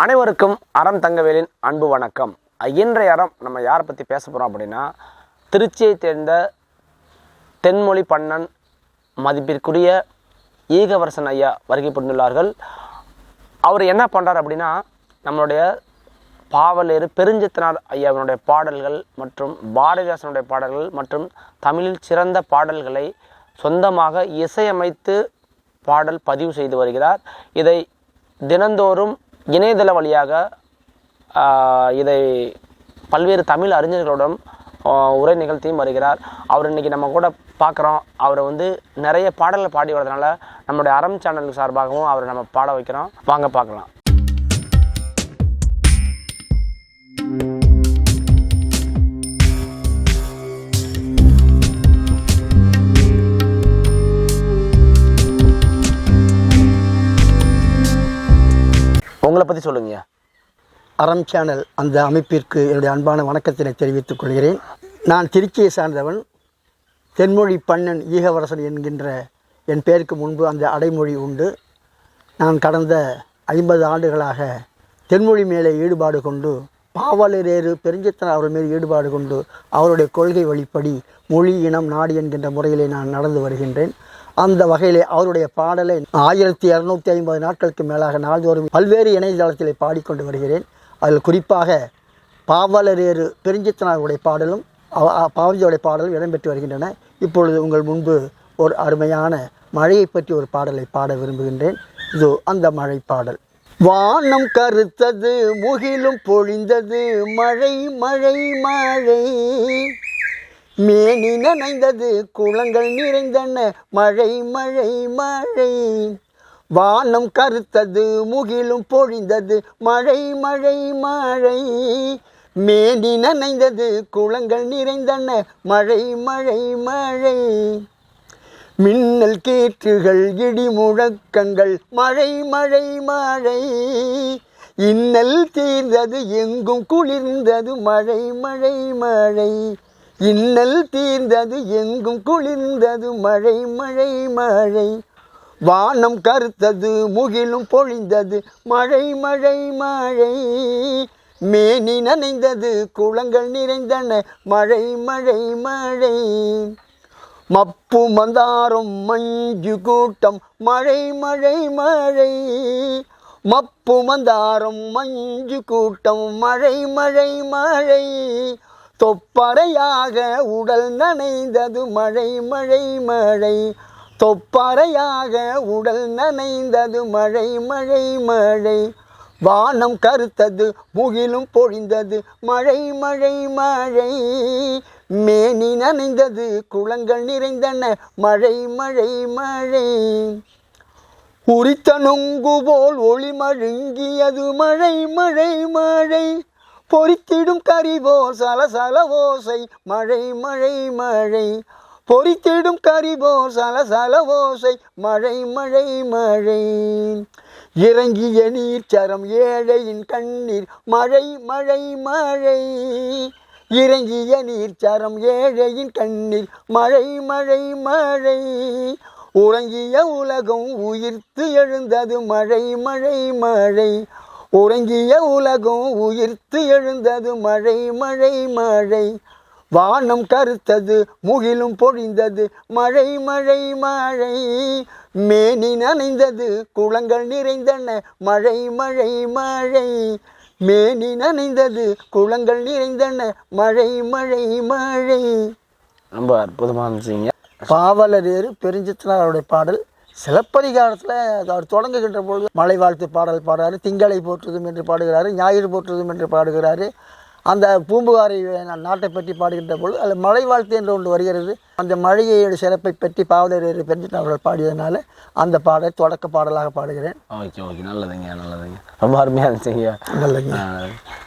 அனைவருக்கும் அறம் தங்கவேலின் அன்பு வணக்கம். இன்றைய அறம் நம்ம யாரை பற்றி பேச போகிறோம் அப்படின்னா திருச்சியை சேர்ந்த தென்மொழி பண்ணன் மதிப்பிற்குரிய ஈகவரசன் ஐயா வருகை புரிந்துள்ளார்கள். அவர் என்ன பண்ணுறார் அப்படின்னா நம்மளுடைய பாவலேறு பெருஞ்சித்தனார் ஐயாவினுடைய பாடல்கள் மற்றும் பாரதிதாசனுடைய பாடல்கள் மற்றும் தமிழில் சிறந்த பாடல்களை சொந்தமாக இசையமைத்து பாடல் பதிவு செய்து வருகிறார். இதை தினந்தோறும் இணையதள வழியாக இதை பல்வேறு தமிழ் அறிஞர்களுடன் உரை நிகழ்த்தியும் வருகிறார். அவர் இன்னைக்கு நம்ம கூட பார்க்குறோம். அவரை வந்து நிறைய பாடல்கள் பாடி வரதுனால நம்மளுடைய அறம் சேனல் சார்பாகவும் அவரை நம்ம பாட வைக்கிறோம். வாங்க பார்க்கலாம். உங்களை பற்றி சொல்லுங்கய்யா அறம் சேனல் அந்த அமைப்பிற்கு என்னுடைய அன்பான வணக்கத்தினை தெரிவித்துக் கொள்கிறேன். நான் திருச்சியை சார்ந்தவன். தென்மொழி பண்ணன் ஈகவரசன் என்கின்ற என் பெயருக்கு முன்பு அந்த அடைமொழி உண்டு. நான் கடந்த ஐம்பது ஆண்டுகளாக தென்மொழி மேலே ஈடுபாடு கொண்டு பாவலரேறு பெருஞ்சித்தன் அவர் மேல் ஈடுபாடு கொண்டு அவருடைய கொள்கை வழிப்படி மொழி இனம் நாடு என்கின்ற முறையிலே நான் நடந்து வருகின்றேன். அந்த வகையிலே அவருடைய பாடலை ஆயிரத்தி இரநூத்தி ஐம்பது நாட்களுக்கு மேலாக நாள்தோறும் பல்வேறு இணையதளத்திலே பாடிக்கொண்டு வருகிறேன். அதில் குறிப்பாக பாவலரேறு பெருஞ்சித்தனாருடைய பாடலும் பாவஞ்சியோடைய பாடலும் இடம்பெற்று வருகின்றன. இப்பொழுது உங்கள் முன்பு ஒரு அருமையான மழையை பற்றி ஒரு பாடலை பாட விரும்புகின்றேன். இது அந்த மழை பாடல். வானம் கருத்தது முகிலும் பொழிந்தது மழை மழை மழை. மேனி நனைந்தது குளங்கள் நிறைந்தன. மழை மழை மழை. வானம் கருத்தது முகிலும் பொழிந்தது. மழை மழை மழை. மேனி நனைந்தது குளங்கள் நிறைந்தன. மழை மழை மழை. மின்னல் கீற்றுகள் இடி முழக்கங்கள். மழை மழை மழை. இன்னல் தீர்ந்தது எங்கும் குளிர்ந்தது. மழை மழை மழை. இன்னல் தீர்ந்தது எங்கும் குளிர்ந்தது மழை மழை மழை. வானம் கருத்தது முகிலும் பொழிந்தது மழை மழை மழை. மேனி நனைந்தது குளங்கள் நிறைந்தன மழை மழை மழை. மப்பு மந்தாரம் மஞ்சு கூட்டம் மழை மழை மழை. மப்பு மந்தாரம் மஞ்சு கூட்டம் மழை மழை மழை. தொப்பறையாக உடல் நனைந்தது மழை மழை மழை. தொப்பறையாக உடல் நனைந்தது மழை மழை மழை. வானம் கருத்தது முகிலும் பொழிந்தது மழை மழை மழை. மேனி நனைந்தது குளங்கள் நிறைந்தன மழை மழை மழை. உரித்த நொங்கு போல் ஒளி மழுங்கியது மழை மழை மழை. பொறித்திடும் கரிபோல் சலசல ஓசை மழை மழை மழை. பொறித்திடும் கரிபோல் சலசல ஓசை மழை மழை மழை. இறங்கிய நீர்ச்சரம் ஏழையின் கண்ணீர். மழை மழை மழை. இறங்கிய நீர்ச்சரம் ஏழையின் கண்ணீர். மழை மழை மழை. உறங்கிய உலகம் உயிர்த்து எழுந்தது. மழை மழை மழை. உறங்கிய உலகம் உயிர்த்து எழுந்தது மழை மழை மழை. வானம் கருத்தது முகிலும் பொழிந்தது மழை மழை மழை. மேனி நனைந்தது குளங்கள் நிறைந்தன மழை மழை மழை. மேனி நனைந்தது குளங்கள் நிறைந்தன மழை மழை மழை. ரொம்ப அற்புதமாக இருந்துச்சுங்க. பாவலரேறு பெருஞ்சித்தனாருடைய பாடல் சிலப்பதிகாரத்தில் அவர் தொடங்குகின்ற பொழுது மலை வாழ்த்து பாடல் பாடுறாரு திங்களை போற்றுதும் என்று பாடுகிறாரு ஞாயிறு போற்றுதும் என்று பாடுகிறாரு. அந்த பூம்புகாரை நாட்டை பற்றி பாடுகின்ற பொழுது அதில் மலை வாழ்த்து என்று ஒன்று வருகிறது. அந்த மழையோட சிறப்பை பற்றி பாவலரேறு பெருஞ்சித்தன் அவர்கள் பாடியதனால அந்த பாடலை தொடக்க பாடலாக பாடுகிறேன். Okay okay. நல்லதுங்க நல்லதுங்க. ரொம்ப அருமையாக இருந்துச்சுங்க. நல்லதுங்க.